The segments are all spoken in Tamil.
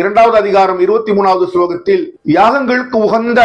இரண்டாவது அதிகாரம் இருபத்தி மூணாவது ஸ்லோகத்தில் யாகங்களுக்கு உகந்த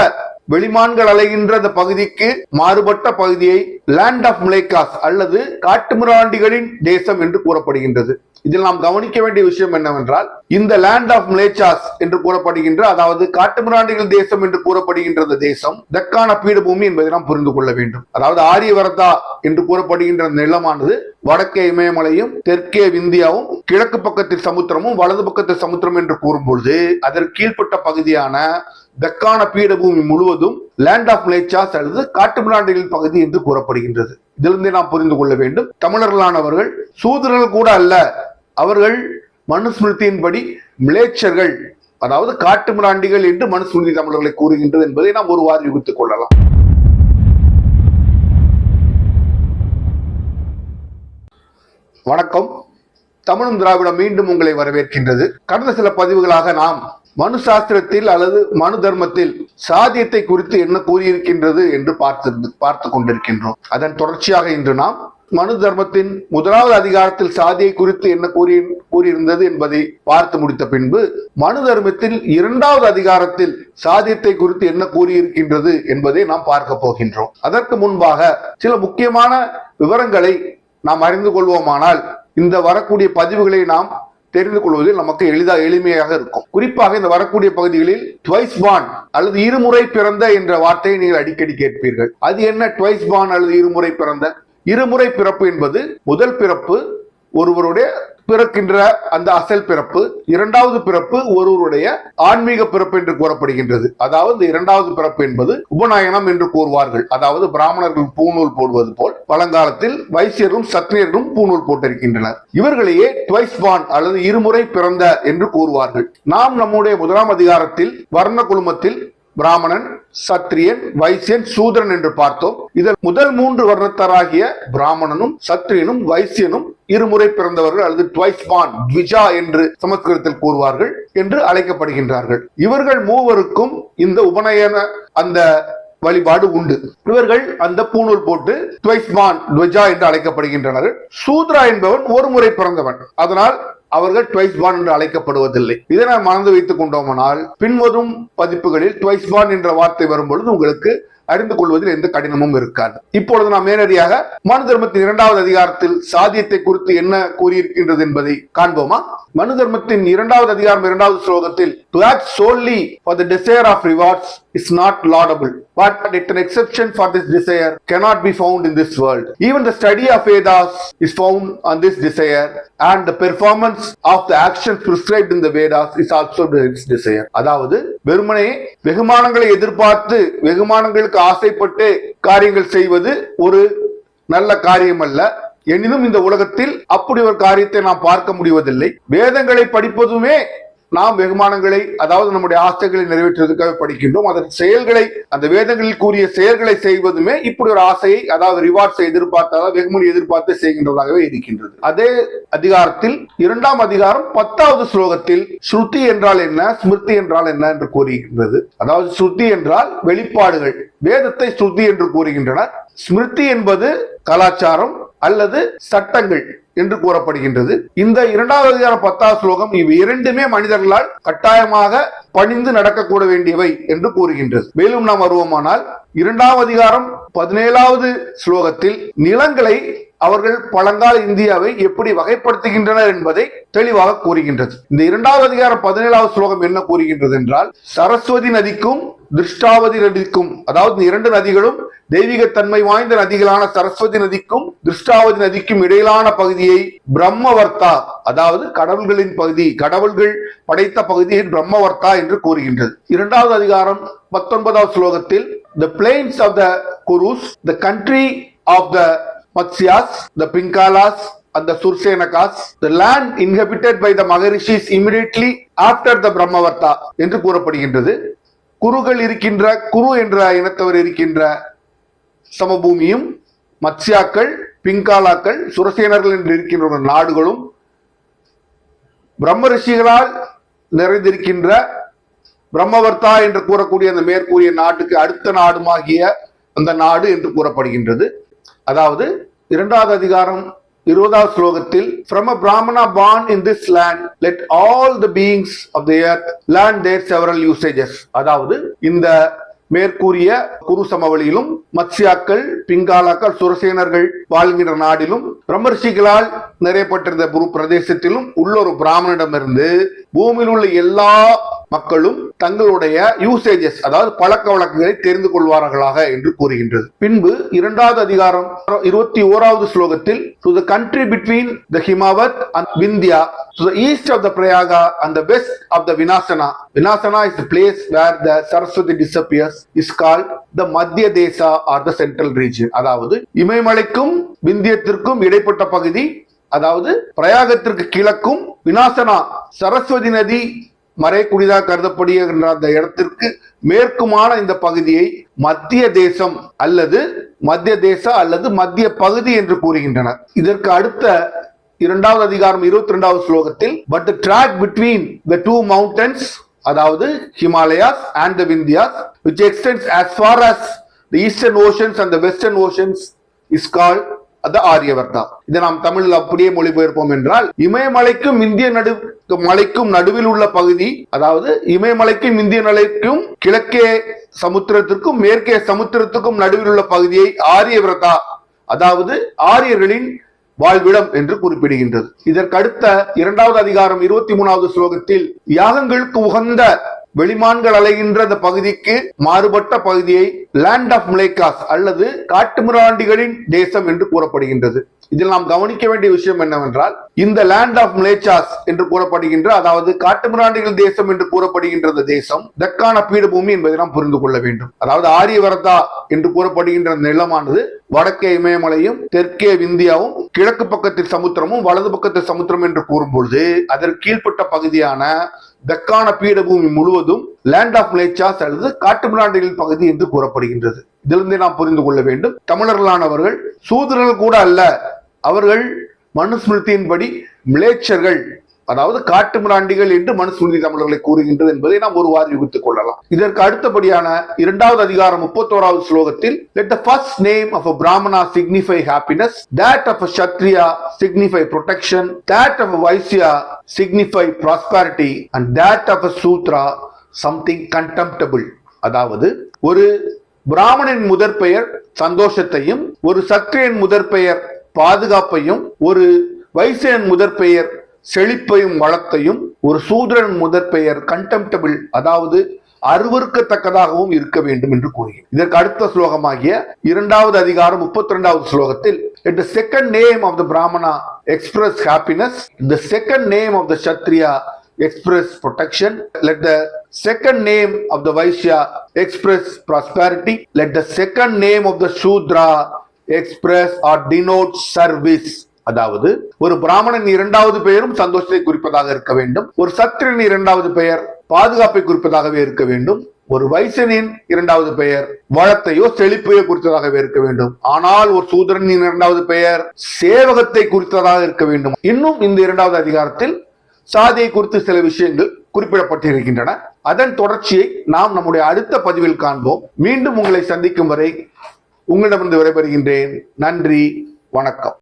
வெளிமான்கள் அலைகின்ற அந்த பகுதிக்கு மாறுபட்ட பகுதியை லேண்ட் ஆஃப் மிலேக்காஸ் அல்லது காட்டுமிராண்டிகளின் தேசம் என்று கூறப்படுகின்றது. இதில் நாம் கவனிக்க வேண்டிய விஷயம் என்னவென்றால் இந்த லேண்ட் ஆஃப் மிலேச்சாஸ் என்று கூறப்படுகின்ற அதாவது காட்டுமிராண்டிகள் தேசம் என்று கூறப்படுகின்ற இந்த தேசம் தக்கான பீடபூமி என்பதை நாம் புரிந்து கொள்ள வேண்டும். அதாவது ஆரியவரதா என்று கூறப்படுகின்ற நிலமானது வடக்கே இமயமலையும் தெற்கே விந்தியாவும் கிழக்கு பக்கத்தில் சமுத்திரமும் வலது பக்கத்தில் சமுத்திரம் என்று கூறும்பொழுது அதற்கு கீழ்ப்பட்ட பகுதியான தக்கான பீடபூமி முழுவதும் லேண்ட் ஆஃப் மிலேச்சாஸ் அல்லது காட்டுமிராண்டிகளின் பகுதி என்று கூறப்படுகின்றது. இதிலிருந்து நாம் புரிந்து கொள்ள வேண்டும். தமிழர்களானவர்கள் சூதரர்கள் கூட அல்ல அவர்கள் மனுஸ்மிருதியின்படி மிலேச்சர்கள் அதாவது காட்டு மிராண்டிகள் என்று மனுஸ்மிருதி தமிழர்களை கூறுகின்றது என்பதை நாம் ஒருவாறு யுகித்துக் கொள்ளலாம். வணக்கம். தமிழும் திராவிடம் மீண்டும் உங்களை வரவேற்கின்றது. கடந்த சில பதிவுகளாக நாம் மனு சாஸ்திரத்தில் அல்லது மனு தர்மத்தில் சாதியத்தை குறித்து என்ன கூறியிருக்கின்றது என்று பார்த்து பார்த்து கொண்டிருக்கின்றோம். அதன் தொடர்ச்சியாக இன்று நாம் மனு தர்மத்தின் முதலாவது அதிகாரத்தில் சாதியை குறித்து என்ன கூறி கூறியிருந்தது என்பதை பார்த்து முடித்த பின்பு மனு தர்மத்தில் இரண்டாவது அதிகாரத்தில் சாதியத்தை குறித்து என்ன கூறியிருக்கின்றது என்பதை நாம் பார்க்க போகின்றோம். அதற்கு முன்பாக சில முக்கியமான விவரங்களை நாம் அறிந்து கொள்வோமானால் இந்த வரக்கூடிய பதிவுகளை நாம் தெரிந்து கொள்வதில் நமக்கு எளிதா எளிமையாக இருக்கும். குறிப்பாக இந்த வரக்கூடிய பகுதிகளில் ட்வைஸ் பான் அல்லது இருமுறை பிறந்த என்ற வார்த்தையை நீங்கள் அடிக்கடி கேட்பீர்கள். அது என்ன ட்வைஸ் பான் அல்லது இருமுறை பிறந்த? இருமுறை பிறப்பு என்பது முதல் பிறப்பு ஒருவருடைய பிறக்கின்ற அந்த அசல் பிறப்பு இரண்டாவது பிறப்பு ஒருவருடைய ஆன்மீக பிறப்பு என்று கூறப்படுகின்றது. அதாவது இந்த இரண்டாவது பிறப்பு என்பது உபநயனம் என்று கூறுவார்கள். அதாவது பிராமணர்கள் பூநூல் போடுவது போல் பழங்காலத்தில் வைசியரும் சத்ரியரும் பூநூல் போட்டிருக்கின்றனர். இவர்களையே ட்வைஸ் பான் அல்லது இருமுறை பிறந்த என்று கூறுவார்கள். நாம் நம்முடைய முதலாம் அதிகாரத்தில் வர்ண குழுமத்தில் பிராமணன் சத்திரியன் வைசியன் சூதரன் என்று பார்த்தோம். இதில் முதல் மூன்று வர்ணத்தராகிய பிராமணனும் சத்திரியனும் வைசியனும் இருமுறை பிறந்தவர்கள் அல்லது ட்வைஸ் பான் த்விஜா என்று சமஸ்கிருதத்தில் கூறுவார்கள் என்று அழைக்கப்படுகின்றார்கள். இவர்கள் மூவருக்கும் இந்த உபநயன அந்த வழிபாடு உண்டு. இவர்கள் அந்த பூணூல் போட்டு ட்வைஸ்மான் துவஜா என்று அழைக்கப்படுகின்றனர். சூத்ரா என்பவன் ஒரு முறை பிறந்தவன். அதனால் அவர்கள் டுவைஸ் பான் என்று அழைக்கப்படுவதில்லை. இதை நாம் மறந்து வைத்துக் கொண்டோமானால் பின்வரும் பதிப்புகளில் டுவைஸ் பான் என்ற வார்த்தை வரும்பொழுது உங்களுக்கு அறிந்து கொள்வதில் எந்த கடினமும் இருக்காது. இப்பொழுது நாம் நேரடியாக மனு தர்மத்தின் இரண்டாவது அதிகாரத்தில் சாதியத்தை குறித்து என்ன கூறியிருக்கின்றது என்பதை காண்போமா? மனு தர்மத்தின் இரண்டாவது அதிகாரம் இரண்டாவது ஸ்லோகத்தில் to act solely for the desire of rewards is not laudable but it an exception for this desire cannot be found in this world even the study of vedas is found on this desire and the performance of the actions prescribed in the vedas is also its desire அதாவது வெறுமனே வெகுமானங்களை எதிர்பார்த்து வெகுமானங்களுக்கு ஆசைப்பட்டு காரியங்கள் செய்வது ஒரு நல்ல காரியம் அல்ல எனினும் இந்த உலகத்தில் அப்படி ஒரு காரியத்தை நாம் பார்க்க முடிவதில்லை வேதங்களை படிப்பதுமே நாம் வெகுமானங்களை அதாவது நம்முடைய ஆசைகளை நிறைவேற்றுவதற்காக படிக்கின்றோம். அதன் செயல்களை அந்த வேதங்களில் கூறிய செயல்களை செய்வதுமே இப்படி ஒரு ஆசையை அதாவது ரிவார்ட்ஸை எதிர்பார்த்தால வெகுமதி எதிர்பார்த்து செய்கின்றதாகவே இருக்கின்றது. அதே அதிகாரத்தில் இரண்டாம் அதிகாரம் பத்தாவது ஸ்லோகத்தில் ஸ்ருதி என்றால் என்ன ஸ்மிருதி என்றால் என்ன என்று கூறுகின்றது. அதாவது ஸ்ருதி என்றால் வெளிப்பாடுகள். வேதத்தை ஸ்ருதி என்று கூறுகின்றனர். ஸ்மிருதி என்பது கலாச்சாரம் அல்லது சட்டங்கள் என்று கூறப்படுகின்றது. இந்த இரண்டாவது அதிகாரம் பத்தாவது ஸ்லோகம் இவை இரண்டுமே மனிதர்களால் கட்டாயமாக பணிந்து நடக்கக்கூட வேண்டியவை என்று கூறுகின்றது. மேலும் நாம் வருவோமானால் இரண்டாவது அதிகாரம் பதினேழாவது ஸ்லோகத்தில் நிலங்களை அவர்கள் பழங்கால இந்தியாவை எப்படி வகைப்படுத்துகின்றனர் என்பதை தெளிவாக கூறுகின்றது. இந்த இரண்டாவது அதிகாரம் பதினேழாவது ஸ்லோகம் என்ன கூறுகின்றது என்றால் சரஸ்வதி நதிக்கும் திருஷ்டாவதி நதிக்கும் அதாவது இந்த இரண்டு நதிகளும் தெய்வீக தன்மை வாய்ந்த நதிகளான சரஸ்வதி நதிக்கும் திருஷ்டாவதி நதிக்கும் இடையிலான பகுதியை பிரம்மவர்த்தா அதாவது கடவுள்களின் பகுதி கடவுள்கள் படைத்த பகுதியை பிரம்மவர்த்தா என்று கூறுகின்றது. இரண்டாவது அதிகாரம் பத்தொன்பதாவது ஸ்லோகத்தில் the plains of the Kurus the country of the Matsyas the Pingalas and the Sursenakas, the land inhabited by the Maharishis immediately after the Brahmavarta என்று கூறப்படுகின்றது. குருகள் இருக்கின்ற குரு என்ற இனத்தவர் இருக்கின்ற சமபூமியும் மத்ஸ்யாக்கள் பிங்காலாக்கள் சுரசேனர்கள் என்று இருக்கின்ற நாடுகளும் பிரம்ம ரிஷிகளால் நிறைந்திருக்கின்ற பிரம்மவர்த்தா என்று கூறக்கூடிய அந்த மேற்கூறிய நாட்டுக்கு அடுத்த நாடுமாகிய அந்த நாடு என்று கூறப்படுகின்றது. அதாவது இரண்டாவது அதிகாரம் இருபதாவது ஸ்லோகத்தில் from a Brahmana born in this land let all the beings of the earth learn their several usages அதாவது இந்த மேற்கூறிய குரு சமவெளியிலும் மத்சியாக்கள் பிங்காலாக்கள் சுரசேனர்கள் வாழ்கின்ற நாடிலும் பிரமர்ஷிகளால் நிறையப்பட்டிருந்த குரு பிரதேசத்திலும் உள்ள ஒரு பிராமணனிடமிருந்து பூமியில் உள்ள எல்லா மக்களும் தங்களுடைய யூசேஜஸ் அதாவது பழக்க வழக்கங்களை தெரிந்து கொள்வார்களாக என்று கூறுகின்றது. பின்பு இரண்டாவது அதிகாரம் இருபத்தி ஓராவது ஸ்லோகத்தில் to the country between the Himavat and Vindhya to the east of the Prayaga and the west of the Vinasana Vinasana is the place where the Saraswati disappears, is called the Madhya Desha or the central region. அதாவது இமயமலைக்கும் விந்தியத்திற்கும் இடைப்பட்ட பகுதி. அதாவது பிரயாகத்திற்கு கிழக்கும் வினாசனா சரஸ்வதி நதி மறைக்குடிதாக கருதப்படுகின்ற அந்த இடத்திற்கு மேற்குமான இந்த பகுதியை மத்திய தேசம் அல்லது மத்திய தேச அல்லது மத்திய பகுதி என்று கூறுகின்றனர். இதற்கு அடுத்த இரண்டாவது அதிகாரம் இருபத்தி ரெண்டாவது ஸ்லோகத்தில் but the tract between the two mountains அதாவது Himalayas and the Vindhyas which extends as far as the eastern oceans and the western oceans is call அது ஆரியவர்தா இதை நாம் தமிழில் அப்படியே மொழிபெயர்ப்போம் என்றால் இமயமலைக்கும் இந்திய நடு மலைக்கும் நடுவில் உள்ள பகுதி அதாவது இமயமலைக்கும் இந்திய மலைக்கும் கிழக்கே சமுத்திரத்திற்கும் மேற்கே சமுத்திரத்துக்கும் நடுவில் உள்ள பகுதியை ஆரியவிரதா அதாவது ஆரியர்களின் வாழ்விடம் என்று குறிப்பிடுகின்றது. இதற்கடுத்த இரண்டாவது அதிகாரம் இருபத்தி மூணாவது ஸ்லோகத்தில் யாகங்களுக்கு உகந்த வெளிமான்கள் அலைகின்ற அந்த பகுதிக்கு மாறுபட்ட பகுதியை லேண்ட் ஆஃப் மிலேக்காஸ் அல்லது காட்டுமிராண்டிகளின் தேசம் என்று கூறப்படுகின்றது. இதில் நாம் கவனிக்க வேண்டிய விஷயம் என்னவென்றால் இந்த லேண்ட் ஆஃப் மிலேச்சாஸ் என்று கூறப்படுகின்ற அதாவது காட்டுமிராண்டிகள் தேசம் என்று கூறப்படுகின்ற இந்த தேசம் தக்கான பீடபூமி என்பதை நாம் புரிந்து கொள்ள வேண்டும். அதாவது ஆரியவரதா என்று கூறப்படுகின்ற அந்த நிலமானது வடக்கே இமயமலையும் தெற்கே விந்தியாவும் கிழக்கு பக்கத்தில் சமுத்திரமும் வலது பக்கத்தில் சமுத்திரம் என்று கூறும்பொழுது அதற்கு கீழ்ப்பட்ட பகுதியான தக்கான பீடபூமி முழுவதும் லேண்ட் ஆஃப் மிலேச்சாஸ் அல்லது காட்டுமிராண்டிகள் பகுதி என்று கூறப்படுகின்றது. இதிலிருந்தே நாம் புரிந்து கொள்ள வேண்டும். தமிழர்களானவர்கள் சூதரர்கள் கூட அல்ல அவர்கள் மனுஸ்மிருதியின்படி மிலேச்சர்கள் அதாவது காட்டுமிராண்டிகள் என்று மனுஸ்மிருதி தமிழர்களை கூறுகின்றது என்பதை நாம் ஒருவாறு யுகித்துக் கொள்ளலாம். இதற்கு அடுத்தபடியான இரண்டாவது அதிகாரம் முப்பத்தோராவது ஸ்லோகத்தில் let the first name of a Brahmana signify happiness that of a kshatriya signify protection that of a vaisya signify prosperity and that of a sutra something அதாவது ஒரு பிராமணின் முதற் பெயர் சந்தோஷத்தையும் ஒரு சத்திரியன் முதற் பெயர் பாதுகாப்பையும் ஒரு வைசியன் முதற் பெயர் செழிப்பையும் வளத்தையும் ஒரு சூத்ரன் முதற் பெயர் கண்டெம்டபிள் அதாவது அருவருக்கத்தக்கதாகவும் இருக்க வேண்டும் என்று கூறுகிறேன் இதற்கு அடுத்த ஸ்லோகமாகிய இரண்டாவது அதிகாரம் முப்பத்தி இரண்டாவது ஸ்லோகத்தில் the second name of the brahmana express happiness the second name of the kshatriya express protection let the second name of the vaishya express prosperity let the second name of the shudra express or denote service அதாவது ஒரு பிராமணன் இரண்டாவது பெயரும் சந்தோஷத்தை குறிப்பதாக இருக்க வேண்டும். ஒரு சத்திரன் இரண்டாவது பெயர் பாதுகாப்பை குறிப்பதாகவே இருக்க வேண்டும். ஒரு வைசனின் இரண்டாவது பெயர் வளத்தையோ செழிப்பையோ குறித்ததாகவே இருக்க வேண்டும். ஆனால் ஒரு சூதரனின் இரண்டாவது பெயர் சேவகத்தை குறித்ததாக இருக்க வேண்டும். இன்னும் இந்த இரண்டாவது அதிகாரத்தில் சாதியை குறித்து சில விஷயங்கள் குறிப்பிடப்பட்டிருக்கின்றன. அதன் தொடர்ச்சியை நாம் நம்முடைய அடுத்த பதிவில் காண்போம். மீண்டும் உங்களை சந்திக்கும் வரை உங்களிடமிருந்து விடைபெறுகின்றேன். நன்றி வணக்கம்.